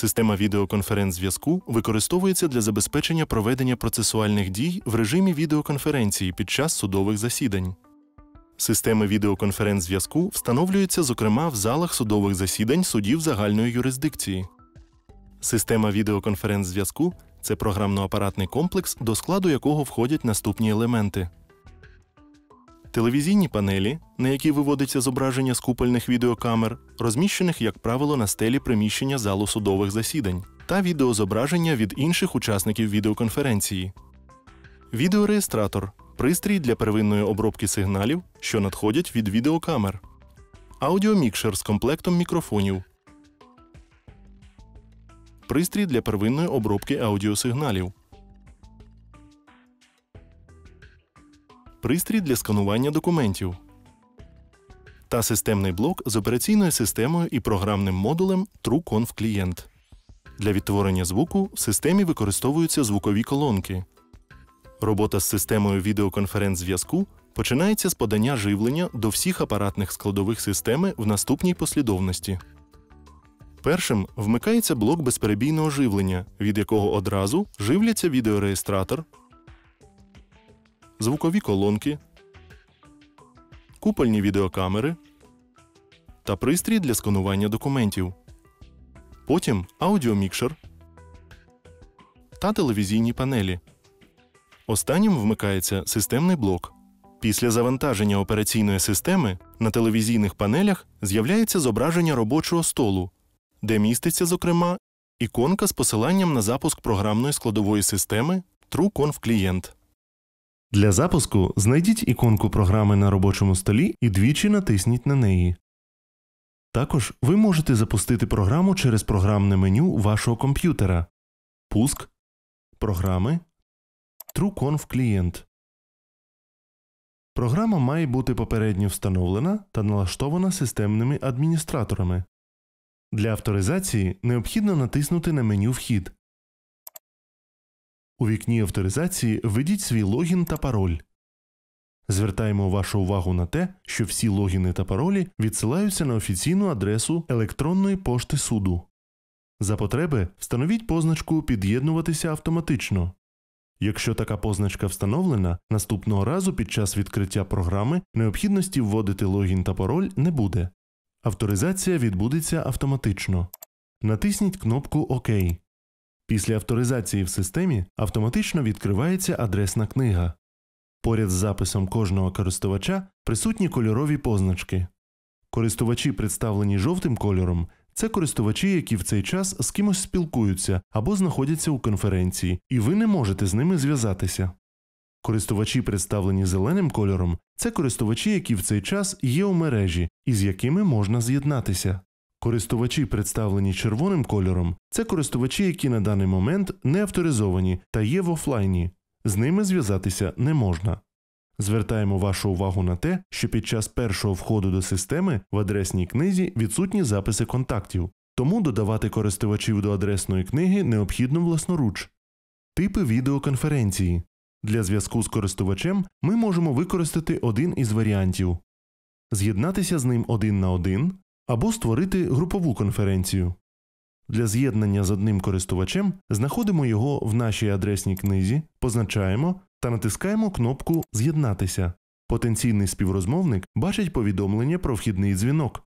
Система відеоконференц-зв'язку використовується для забезпечення проведення процесуальних дій в режимі відеоконференції під час судових засідань. Системи відеоконференц-зв'язку встановлюються, зокрема, в залах судових засідань судів загальної юрисдикції. Система відеоконференц-зв'язку це програмно-апаратний комплекс, до складу якого входять наступні елементи. Телевізійні панелі, на які виводиться зображення з купольних відеокамер, розміщених, як правило, на стелі приміщення залу судових засідань, та відеозображення від інших учасників відеоконференції. Відеореєстратор пристрій для первинної обробки сигналів, що надходять від відеокамер. Аудіомікшер з комплектом мікрофонів. Пристрій для первинної обробки аудіосигналів. Пристрій для сканування документів. Та системний блок з операційною системою і програмним модулем TrueConf Client. Для відтворення звуку в системі використовуються звукові колонки. Робота з системою відеоконференц-зв'язку починається з подання живлення до всіх апаратних складових системи в наступній послідовності. Першим вмикається блок безперебійного живлення, від якого одразу живляться відеореєстратор, звукові колонки, купольні відеокамери та пристрій для сканування документів. Потім аудіомікшер та телевізійні панелі. Останнім вмикається системний блок. Після завантаження операційної системи на телевізійних панелях з'являється зображення робочого столу, де міститься, зокрема, іконка з посиланням на запуск програмної складової системи TrueConf Client. Для запуску знайдіть іконку програми на робочому столі і двічі натисніть на неї. Також ви можете запустити програму через програмне меню вашого комп'ютера Пуск, Програми, TrueConf Client. Програма має бути попередньо встановлена та налаштована системними адміністраторами. Для авторизації необхідно натиснути на меню Вхід. У вікні авторизації введіть свій логін та пароль. Звертаємо вашу увагу на те, що всі логіни та паролі відсилаються на офіційну адресу електронної пошти суду. За потреби встановіть позначку Під'єднуватися автоматично. Якщо така позначка встановлена, наступного разу під час відкриття програми необхідності вводити логін та пароль не буде. Авторизація відбудеться автоматично. Натисніть кнопку ОК. Після авторизації в системі автоматично відкривається адресна книга. Поряд з записом кожного користувача присутні кольорові позначки. Користувачі, представлені жовтим кольором, це користувачі, які в цей час з кимось спілкуються або знаходяться у конференції, і ви не можете з ними зв'язатися. Користувачі, представлені зеленим кольором, це користувачі, які в цей час є у мережі і з якими можна з'єднатися. Користувачі, представлені червоним кольором, це користувачі, які на даний момент не авторизовані та є в офлайні, з ними зв'язатися не можна. Звертаємо вашу увагу на те, що під час першого входу до системи в адресній книзі відсутні записи контактів, тому додавати користувачів до адресної книги необхідно власноруч. Типи відеоконференції. Для зв'язку з користувачем ми можемо використати один із варіантів з'єднатися з ним один на один або створити групову конференцію. Для з'єднання з одним користувачем знаходимо його в нашій адресній книзі, позначаємо та натискаємо кнопку З'єднатися. Потенційний співрозмовник бачить повідомлення про вхідний дзвінок.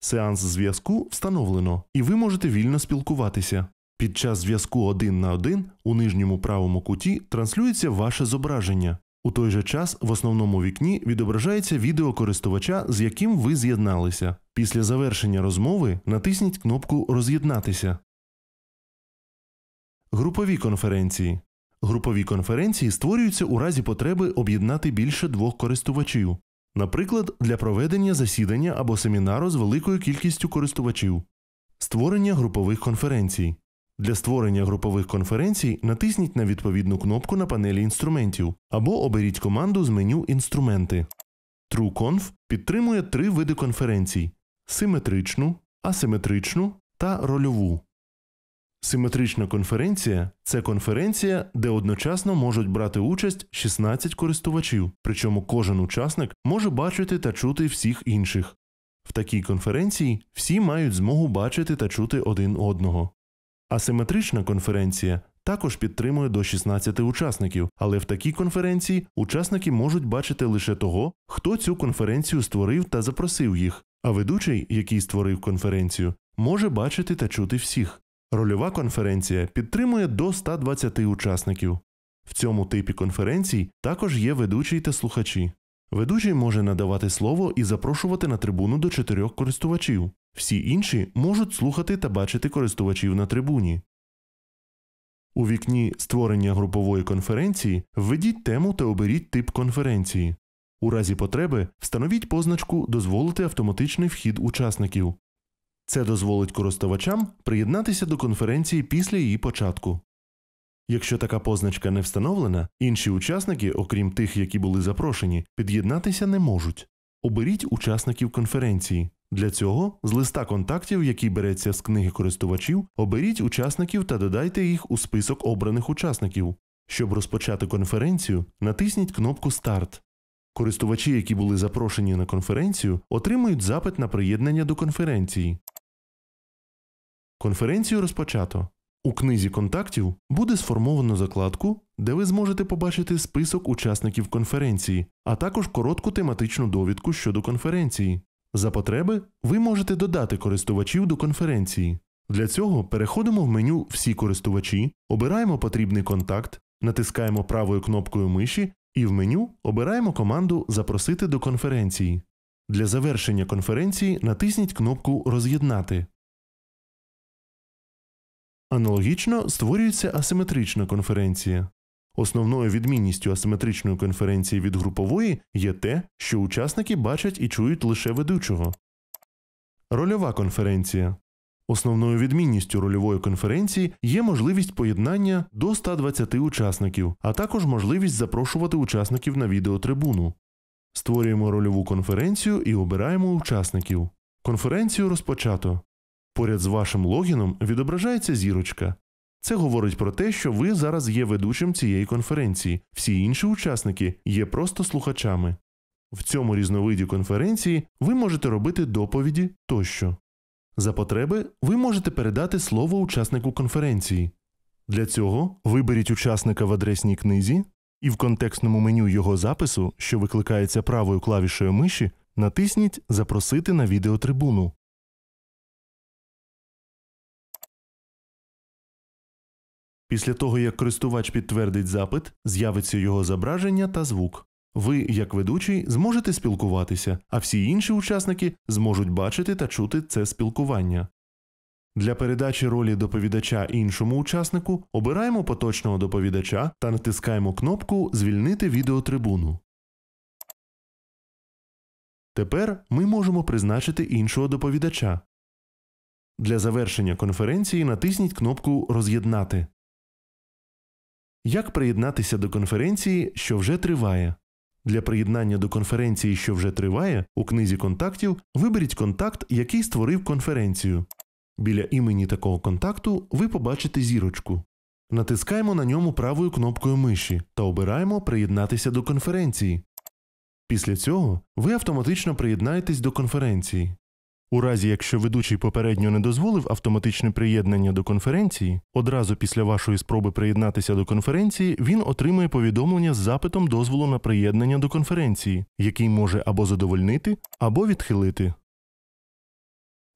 Сеанс зв'язку встановлено, і ви можете вільно спілкуватися. Під час зв'язку один на один у нижньому правому куті транслюється ваше зображення. У той же час в основному вікні відображається відео користувача, з яким ви з'єдналися. Після завершення розмови натисніть кнопку Роз'єднатися. Групові конференції. Групові конференції створюються у разі потреби об'єднати більше двох користувачів, наприклад, для проведення засідання або семінару з великою кількістю користувачів. Створення групових конференцій. Для створення групових конференцій натисніть на відповідну кнопку на панелі інструментів або оберіть команду з меню Інструменти. TrueConf підтримує три види конференцій симетричну, асиметричну та рольову. Симетрична конференція це конференція, де одночасно можуть брати участь 16 користувачів, причому кожен учасник може бачити та чути всіх інших. В такій конференції всі мають змогу бачити та чути один одного. Асиметрична конференція також підтримує до 16 учасників, але в такій конференції учасники можуть бачити лише того, хто цю конференцію створив та запросив їх, а ведучий, який створив конференцію, може бачити та чути всіх. Рольова конференція підтримує до 120 учасників. В цьому типі конференцій також є ведучий та слухачі. Ведучий може надавати слово і запрошувати на трибуну до чотирьох користувачів. Всі інші можуть слухати та бачити користувачів на трибуні. У вікні створення групової конференції введіть тему та оберіть тип конференції. У разі потреби встановіть позначку Дозволити автоматичний вхід учасників. Це дозволить користувачам приєднатися до конференції після її початку. Якщо така позначка не встановлена, інші учасники, окрім тих, які були запрошені, під'єднатися не можуть. Оберіть учасників конференції. Для цього з листа контактів, який береться з книги користувачів, оберіть учасників та додайте їх у список обраних учасників. Щоб розпочати конференцію, натисніть кнопку Старт. Користувачі, які були запрошені на конференцію, отримують запит на приєднання до конференції. Конференцію розпочато. У книзі контактів буде сформовано закладку, де ви зможете побачити список учасників конференції, а також коротку тематичну довідку щодо конференції. За потреби ви можете додати користувачів до конференції. Для цього переходимо в меню Всі користувачі, обираємо потрібний контакт, натискаємо правою кнопкою миші і в меню обираємо команду Запросити до конференції. Для завершення конференції натисніть кнопку Роз'єднати. Аналогічно створюється асиметрична конференція. Основною відмінністю асиметричної конференції від групової є те, що учасники бачать і чують лише ведучого. Рольова конференція. Основною відмінністю рольової конференції є можливість поєднання до 120 учасників, а також можливість запрошувати учасників на відеотрибуну. Створюємо рольову конференцію і обираємо учасників. Конференцію розпочато. Поряд з вашим логіном відображається зірочка. Це говорить про те, що ви зараз є ведучим цієї конференції, всі інші учасники є просто слухачами. В цьому різновиді конференції ви можете робити доповіді тощо. За потреби ви можете передати слово учаснику конференції. Для цього виберіть учасника в адресній книзі і в контекстному меню його запису, що викликається правою клавішею миші, натисніть Запросити на відеотрибуну. Після того, як користувач підтвердить запит, з'явиться його зображення та звук. Ви, як ведучий, зможете спілкуватися, а всі інші учасники зможуть бачити та чути це спілкування. Для передачі ролі доповідача іншому учаснику обираємо поточного доповідача та натискаємо кнопку Звільнити відеотрибуну. Тепер ми можемо призначити іншого доповідача. Для завершення конференції натисніть кнопку Роз'єднати. Як приєднатися до конференції, що вже триває? Для приєднання до конференції, що вже триває, у книзі контактів виберіть контакт, який створив конференцію. Біля імені такого контакту ви побачите зірочку. Натискаємо на ньому правою кнопкою миші та обираємо Приєднатися до конференції. Після цього ви автоматично приєднаєтесь до конференції. У разі, якщо ведучий попередньо не дозволив автоматичне приєднання до конференції, одразу після вашої спроби приєднатися до конференції він отримує повідомлення з запитом дозволу на приєднання до конференції, який може або задовольнити, або відхилити.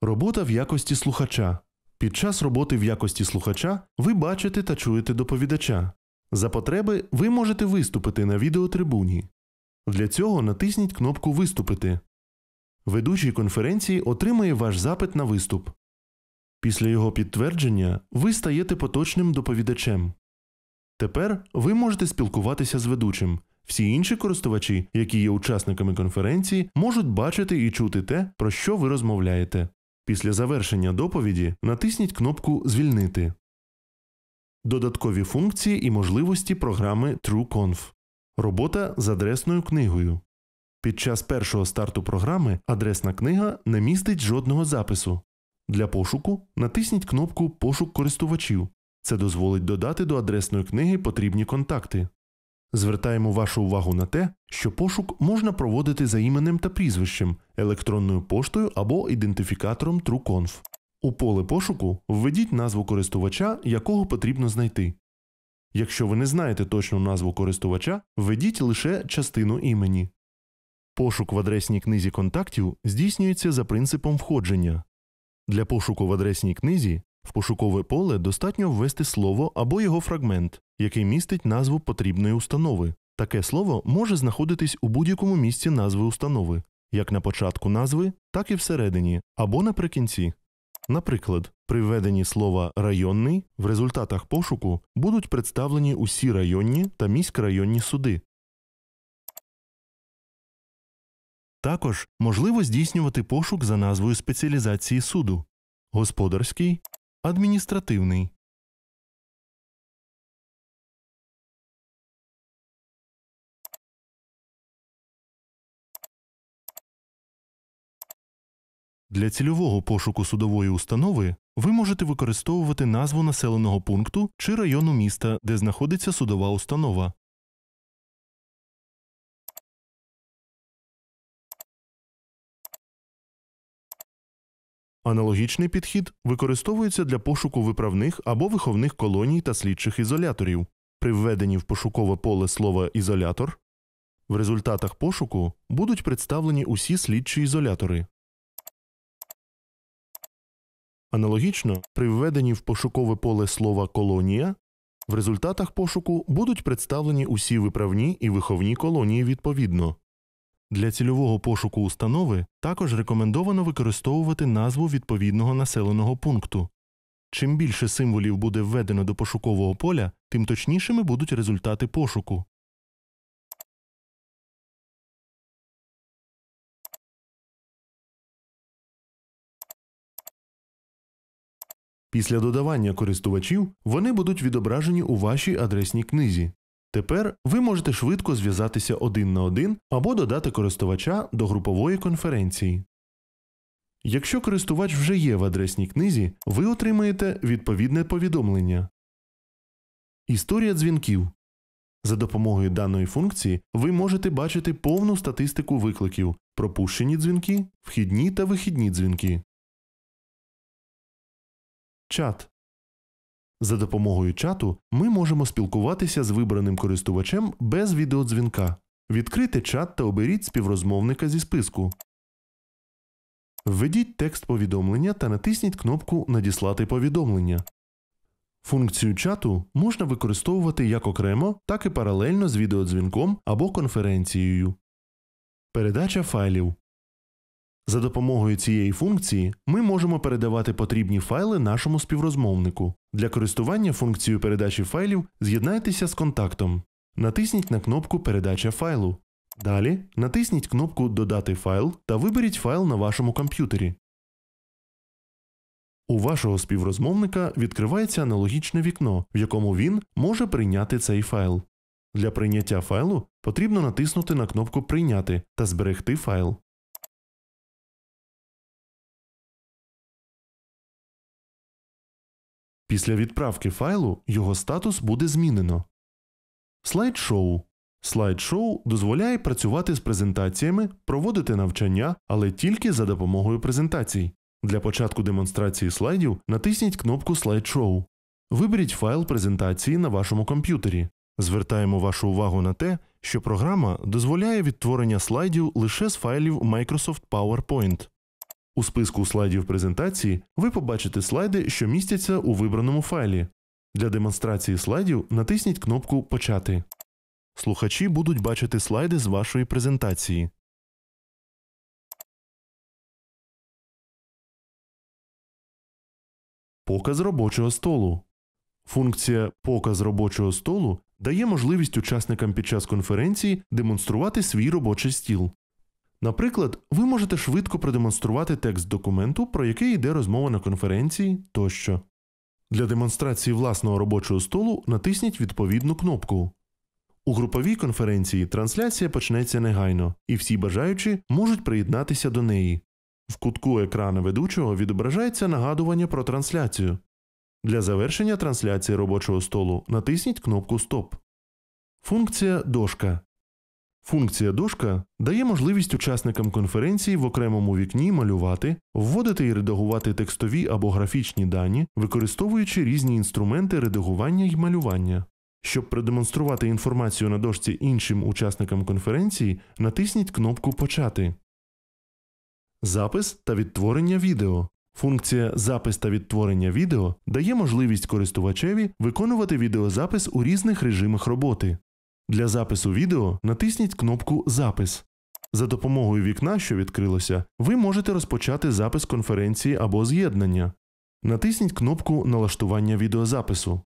Робота в якості слухача. Під час роботи в якості слухача ви бачите та чуєте доповідача. За потреби ви можете виступити на відеотрибуні. Для цього натисніть кнопку Виступити. Ведучий конференції отримає ваш запит на виступ. Після його підтвердження ви стаєте поточним доповідачем. Тепер ви можете спілкуватися з ведучим. Всі інші користувачі, які є учасниками конференції, можуть бачити і чути те, про що ви розмовляєте. Після завершення доповіді натисніть кнопку Звільнити. Додаткові функції і можливості програми TrueConf. Робота з адресною книгою. Під час першого старту програми адресна книга не містить жодного запису. Для пошуку натисніть кнопку Пошук користувачів. Це дозволить додати до адресної книги потрібні контакти. Звертаємо вашу увагу на те, що пошук можна проводити за іменем та прізвищем, електронною поштою або ідентифікатором TrueConf. У поле пошуку введіть назву користувача, якого потрібно знайти. Якщо ви не знаєте точну назву користувача, введіть лише частину імені. Пошук в адресній книзі контактів здійснюється за принципом входження. Для пошуку в адресній книзі в пошукове поле достатньо ввести слово або його фрагмент, який містить назву потрібної установи. Таке слово може знаходитись у будь-якому місці назви установи, як на початку назви, так і всередині, або наприкінці. Наприклад, при введенні слова районний в результатах пошуку будуть представлені усі районні та міськрайонні суди. Також можливо здійснювати пошук за назвою спеціалізації суду господарський, адміністративний. Для цільового пошуку судової установи ви можете використовувати назву населеного пункту чи району міста, де знаходиться судова установа. Аналогічний підхід використовується для пошуку виправних або виховних колоній та слідчих ізоляторів. При введенні в пошукове поле слова ізолятор в результатах пошуку будуть представлені усі слідчі ізолятори. Аналогічно, при введенні в пошукове поле слова колонія в результатах пошуку будуть представлені усі виправні і виховні колонії відповідно. Для цільового пошуку установи також рекомендовано використовувати назву відповідного населеного пункту. Чим більше символів буде введено до пошукового поля, тим точнішими будуть результати пошуку. Після додавання користувачів вони будуть відображені у вашій адресній книзі. Тепер ви можете швидко зв'язатися один на один або додати користувача до групової конференції. Якщо користувач вже є в адресній книзі, ви отримаєте відповідне повідомлення. Історія дзвінків. За допомогою даної функції ви можете бачити повну статистику викликів, пропущені дзвінки, вхідні та вихідні дзвінки. Чат. За допомогою чату ми можемо спілкуватися з вибраним користувачем без відеодзвінка. Відкрийте чат та оберіть співрозмовника зі списку. Введіть текст повідомлення та натисніть кнопку Надіслати повідомлення. Функцію чату можна використовувати як окремо, так і паралельно з відеодзвінком або конференцією. Передача файлів. За допомогою цієї функції ми можемо передавати потрібні файли нашому співрозмовнику. Для користування функцією передачі файлів з'єднайтеся з контактом. Натисніть на кнопку Передача файлу. Далі натисніть кнопку Додати файл та виберіть файл на вашому комп'ютері. У вашого співрозмовника відкривається аналогічне вікно, в якому він може прийняти цей файл. Для прийняття файлу потрібно натиснути на кнопку Прийняти та зберегти файл. Після відправки файлу його статус буде змінено. Слайд-шоу. Слайд-шоу дозволяє працювати з презентаціями, проводити навчання, але тільки за допомогою презентацій. Для початку демонстрації слайдів натисніть кнопку Слайд-шоу. Виберіть файл презентації на вашому комп'ютері. Звертаємо вашу увагу на те, що програма дозволяє відтворення слайдів лише з файлів Microsoft PowerPoint. У списку слайдів презентації ви побачите слайди, що містяться у вибраному файлі. Для демонстрації слайдів натисніть кнопку Почати. Слухачі будуть бачити слайди з вашої презентації. Показ робочого столу. Функція Показ робочого столу дає можливість учасникам під час конференції демонструвати свій робочий стіл. Наприклад, ви можете швидко продемонструвати текст документу, про який йде розмова на конференції тощо. Для демонстрації власного робочого столу натисніть відповідну кнопку. У груповій конференції трансляція почнеться негайно, і всі бажаючі можуть приєднатися до неї. В кутку екрана ведучого відображається нагадування про трансляцію. Для завершення трансляції робочого столу натисніть кнопку Стоп. Функція Дошка Функція дошка дає можливість учасникам конференції в окремому вікні малювати, вводити і редагувати текстові або графічні дані, використовуючи різні інструменти редагування й малювання. Щоб продемонструвати інформацію на дошці іншим учасникам конференції, натисніть кнопку Почати. Запис та відтворення відео. Функція Запис та відтворення відео дає можливість користувачеві виконувати відеозапис у різних режимах роботи. Для запису відео натисніть кнопку Запис. За допомогою вікна, що відкрилося, ви можете розпочати запис конференції або з'єднання. Натисніть кнопку Налаштування відеозапису.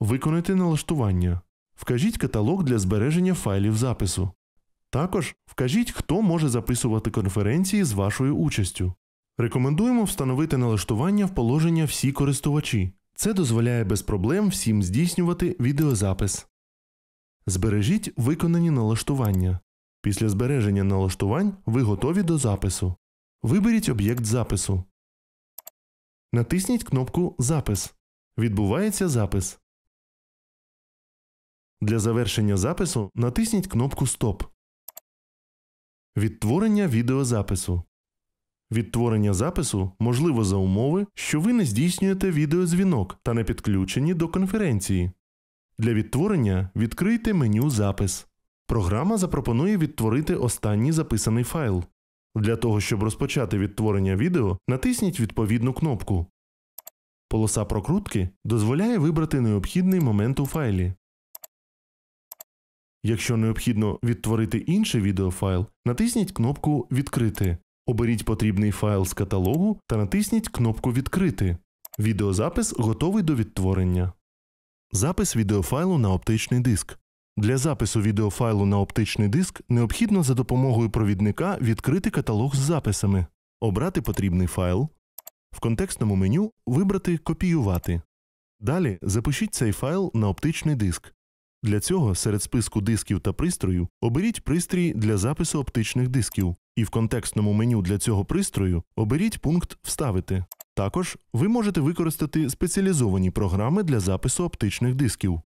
Виконайте налаштування. Вкажіть каталог для збереження файлів запису. Також вкажіть, хто може записувати конференції з вашою участю. Рекомендуємо встановити налаштування в положення всі користувачі. Це дозволяє без проблем всім здійснювати відеозапис. Збережіть виконані налаштування. Після збереження налаштувань ви готові до запису. Виберіть об'єкт запису. Натисніть кнопку Запис. Відбувається запис. Для завершення запису натисніть кнопку Стоп. Відтворення відеозапису. Відтворення запису можливо за умови, що ви не здійснюєте відеодзвінок та не підключені до конференції. Для відтворення відкрийте меню Запис. Програма запропонує відтворити останній записаний файл. Для того, щоб розпочати відтворення відео, натисніть відповідну кнопку. Полоса прокрутки дозволяє вибрати необхідний момент у файлі. Якщо необхідно відтворити інший відеофайл, натисніть кнопку Відкрити. Оберіть потрібний файл з каталогу та натисніть кнопку Відкрити. Відеозапис готовий до відтворення. Запис відеофайлу на оптичний диск. Для запису відеофайлу на оптичний диск необхідно за допомогою провідника відкрити каталог з записами, обрати потрібний файл, в контекстному меню вибрати Копіювати. Далі запишіть цей файл на оптичний диск. Для цього серед списку дисків та пристрою оберіть пристрій для запису оптичних дисків, і в контекстному меню для цього пристрою оберіть пункт Вставити. Також ви можете використати спеціалізовані програми для запису оптичних дисків.